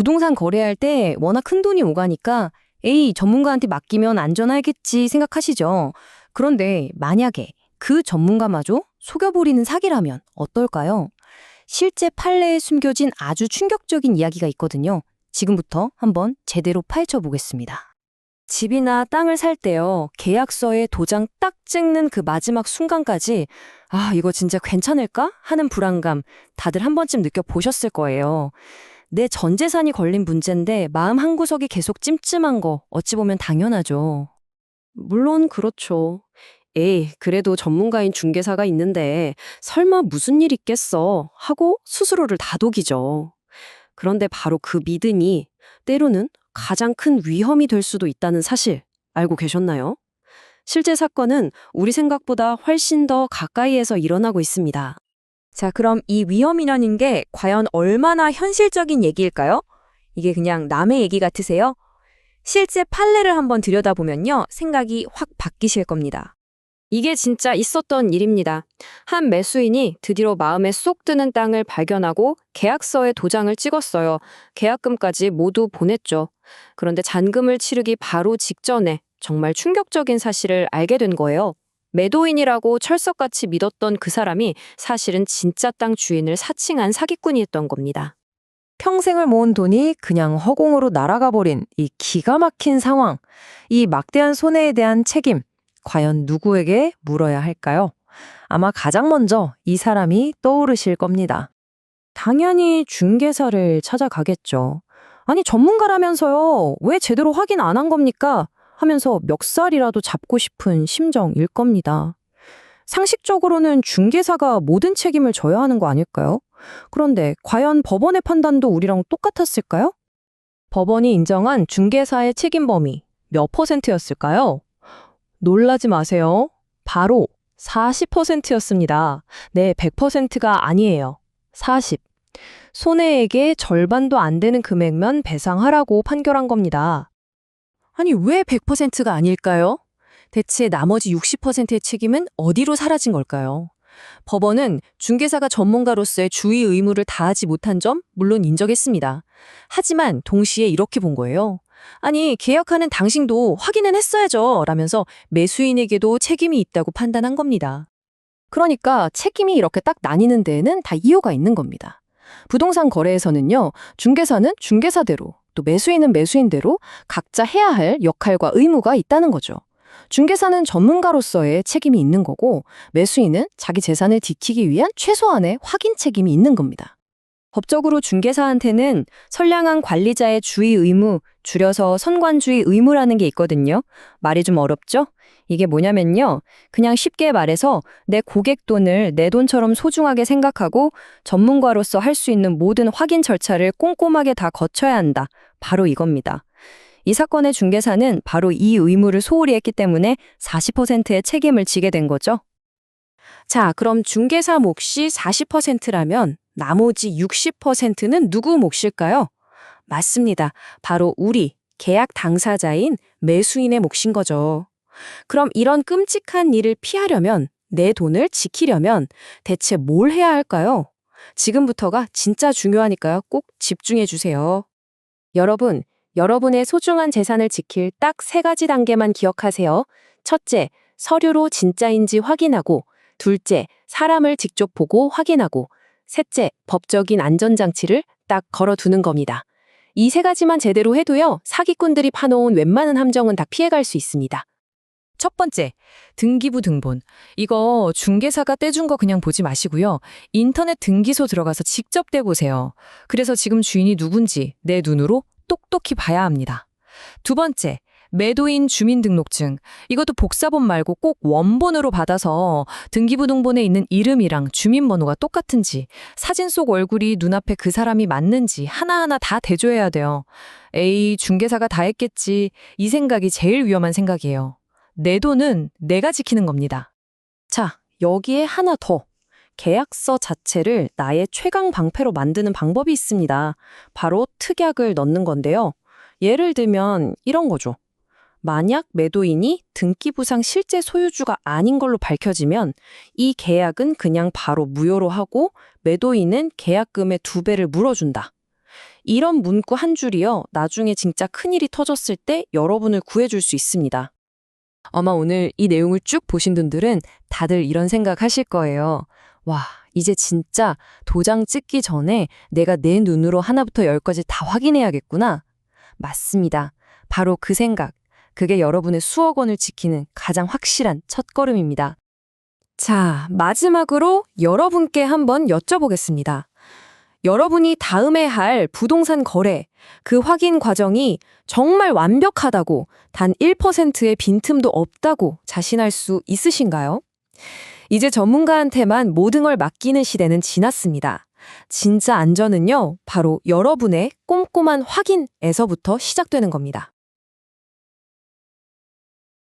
부동산 거래할 때 워낙 큰 돈이 오가니까 에이, 전문가한테 맡기면 안전하겠지 생각하시죠. 그런데 만약에 그 전문가마저 속여버리는 사기라면 어떨까요? 실제 판례에 숨겨진 아주 충격적인 이야기가 있거든요. 지금부터 한번 제대로 파헤쳐 보겠습니다. 집이나 땅을 살 때요, 계약서에 도장 딱 찍는 그 마지막 순간까지, 아, 이거 진짜 괜찮을까? 하는 불안감 다들 한 번쯤 느껴보셨을 거예요. 내 전 재산이 걸린 문제인데 마음 한구석이 계속 찜찜한 거 어찌 보면 당연하죠. 물론 그렇죠. 에이, 그래도 전문가인 중개사가 있는데 설마 무슨 일 있겠어 하고 스스로를 다독이죠. 그런데 바로 그 믿음이 때로는 가장 큰 위험이 될 수도 있다는 사실 알고 계셨나요? 실제 사건은 우리 생각보다 훨씬 더 가까이에서 일어나고 있습니다. 자, 그럼 이 위험이라는 게 과연 얼마나 현실적인 얘기일까요? 이게 그냥 남의 얘기 같으세요? 실제 판례를 한번 들여다보면요, 생각이 확 바뀌실 겁니다. 이게 진짜 있었던 일입니다. 한 매수인이 드디어 마음에 쏙 드는 땅을 발견하고 계약서에 도장을 찍었어요. 계약금까지 모두 보냈죠. 그런데 잔금을 치르기 바로 직전에 정말 충격적인 사실을 알게 된 거예요. 매도인이라고 철석같이 믿었던 그 사람이 사실은 진짜 땅 주인을 사칭한 사기꾼이었던 겁니다. 평생을 모은 돈이 그냥 허공으로 날아가 버린 이 기가 막힌 상황, 이 막대한 손해에 대한 책임, 과연 누구에게 물어야 할까요? 아마 가장 먼저 이 사람이 떠오르실 겁니다. 당연히 중개사를 찾아가겠죠. 아니, 전문가라면서요. 왜 제대로 확인 안 한 겁니까? 하면서 멱살이라도 잡고 싶은 심정일 겁니다. 상식적으로는 중개사가 모든 책임을 져야 하는 거 아닐까요? 그런데 과연 법원의 판단도 우리랑 똑같았을까요? 법원이 인정한 중개사의 책임 범위 몇 퍼센트였을까요? 놀라지 마세요. 바로 40%였습니다. 네, 100%가 아니에요. 40. 손해액의 절반도 안 되는 금액만 배상하라고 판결한 겁니다. 아니, 왜 100%가 아닐까요? 대체 나머지 60%의 책임은 어디로 사라진 걸까요? 법원은 중개사가 전문가로서의 주의 의무를 다하지 못한 점 물론 인정했습니다. 하지만 동시에 이렇게 본 거예요. 아니, 계약하는 당신도 확인은 했어야죠. 라면서 매수인에게도 책임이 있다고 판단한 겁니다. 그러니까 책임이 이렇게 딱 나뉘는 데에는 다 이유가 있는 겁니다. 부동산 거래에서는요, 중개사는 중개사대로, 또 매수인은 매수인대로 각자 해야 할 역할과 의무가 있다는 거죠. 중개사는 전문가로서의 책임이 있는 거고, 매수인은 자기 재산을 지키기 위한 최소한의 확인 책임이 있는 겁니다. 법적으로 중개사한테는 선량한 관리자의 주의 의무, 줄여서 선관주의 의무라는 게 있거든요. 말이 좀 어렵죠? 이게 뭐냐면요. 그냥 쉽게 말해서 내 고객 돈을 내 돈처럼 소중하게 생각하고 전문가로서 할 수 있는 모든 확인 절차를 꼼꼼하게 다 거쳐야 한다. 바로 이겁니다. 이 사건의 중개사는 바로 이 의무를 소홀히 했기 때문에 40%의 책임을 지게 된 거죠. 자, 그럼 중개사 몫이 40%라면 나머지 60%는 누구 몫일까요? 맞습니다. 바로 우리 계약 당사자인 매수인의 몫인 거죠. 그럼 이런 끔찍한 일을 피하려면 내 돈을 지키려면 대체 뭘 해야 할까요? 지금부터가 진짜 중요하니까요. 꼭 집중해 주세요. 여러분, 여러분의 소중한 재산을 지킬 딱 세 가지 단계만 기억하세요. 첫째, 서류로 진짜인지 확인하고, 둘째, 사람을 직접 보고 확인하고, 셋째, 법적인 안전장치를 딱 걸어두는 겁니다. 이 세 가지만 제대로 해도요, 사기꾼들이 파놓은 웬만한 함정은 다 피해갈 수 있습니다. 첫 번째, 등기부 등본. 이거 중개사가 떼준 거 그냥 보지 마시고요. 인터넷 등기소 들어가서 직접 떼보세요. 그래서 지금 주인이 누군지 내 눈으로 똑똑히 봐야 합니다. 두 번째, 매도인 주민등록증. 이것도 복사본 말고 꼭 원본으로 받아서 등기부 등본에 있는 이름이랑 주민번호가 똑같은지, 사진 속 얼굴이 눈앞에 그 사람이 맞는지 하나하나 다 대조해야 돼요. 에이, 중개사가 다 했겠지. 이 생각이 제일 위험한 생각이에요. 내 돈은 내가 지키는 겁니다. 자, 여기에 하나 더. 계약서 자체를 나의 최강 방패로 만드는 방법이 있습니다. 바로 특약을 넣는 건데요. 예를 들면 이런 거죠. 만약 매도인이 등기부상 실제 소유주가 아닌 걸로 밝혀지면 이 계약은 그냥 바로 무효로 하고 매도인은 계약금의 두 배를 물어준다. 이런 문구 한 줄이요. 나중에 진짜 큰일이 터졌을 때 여러분을 구해줄 수 있습니다. 아마 오늘 이 내용을 쭉 보신 분들은 다들 이런 생각 하실 거예요. 와, 이제 진짜 도장 찍기 전에 내가 내 눈으로 하나부터 열까지 다 확인해야겠구나. 맞습니다. 바로 그 생각. 그게 여러분의 수억 원을 지키는 가장 확실한 첫걸음입니다. 자, 마지막으로 여러분께 한번 여쭤보겠습니다. 여러분이 다음에 할 부동산 거래, 그 확인 과정이 정말 완벽하다고 단 1%의 빈틈도 없다고 자신할 수 있으신가요? 이제 전문가한테만 모든 걸 맡기는 시대는 지났습니다. 진짜 안전은요, 바로 여러분의 꼼꼼한 확인에서부터 시작되는 겁니다.